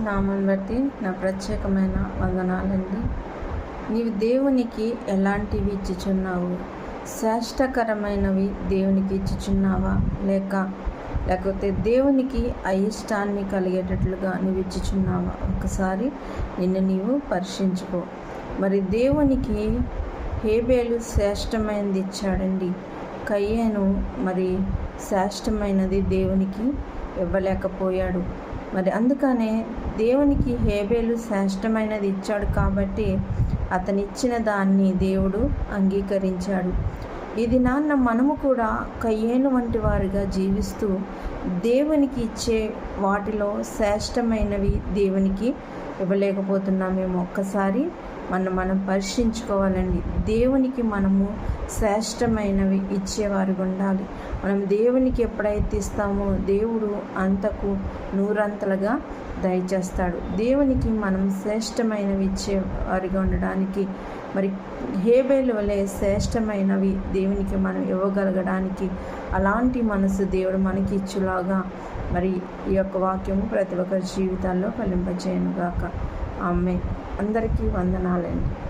నామం బట్టి నా ప్రత్యేకమైన వందనాలండి. నీవు దేవునికి ఎలాంటివి ఇచ్చుచున్నావు? శ్రేష్టకరమైనవి దేవునికి ఇచ్చుచున్నావా? లేక లేకపోతే దేవునికి అయిష్టాన్ని కలిగేటట్లుగా నువ్వు ఇచ్చుచున్నావా? ఒకసారి నిన్ను నీవు పరీక్షించుకో. మరి దేవునికి హేబేలు శ్రేష్టమైనది ఇచ్చాడండి. కయ్యేను మరి శ్రేష్టమైనది దేవునికి ఇవ్వలేకపోయాడు. మరి అందుకనే దేవునికి హేబేలు శ్రేష్టమైనది ఇచ్చాడు కాబట్టి అతనిచ్చిన దాన్ని దేవుడు అంగీకరించాడు. ఇది నాన్న మనము కూడా కయ్యేను వంటి వారిగా జీవిస్తూ దేవునికి ఇచ్చే వాటిలో శ్రేష్టమైనవి దేవునికి ఇవ్వలేకపోతున్నామేమో. ఒక్కసారి మనం మనం పరిశీలించుకోవాలండి. దేవునికి మనము శ్రేష్టమైనవి ఇచ్చేవారు ఉండాలి. మనం దేవునికి ఎప్పుడైతే ఇస్తామో దేవుడు అంతకు నూరంతలుగా దయచేస్తాడు. దేవునికి మనం శ్రేష్టమైనవి ఇచ్చేవారిగా ఉండడానికి మరి హేబేలు వలె శ్రేష్టమైనవి దేవునికి మనం ఇవ్వగలగడానికి అలాంటి మనసు దేవుడు మనకి ఇచ్చులాగా మరి ఈ యొక్క వాక్యము ప్రతి ఒక్కరి జీవితాల్లో ఫలింపచేయనుగాక. ఆమె అందరికీ వందనాలండి.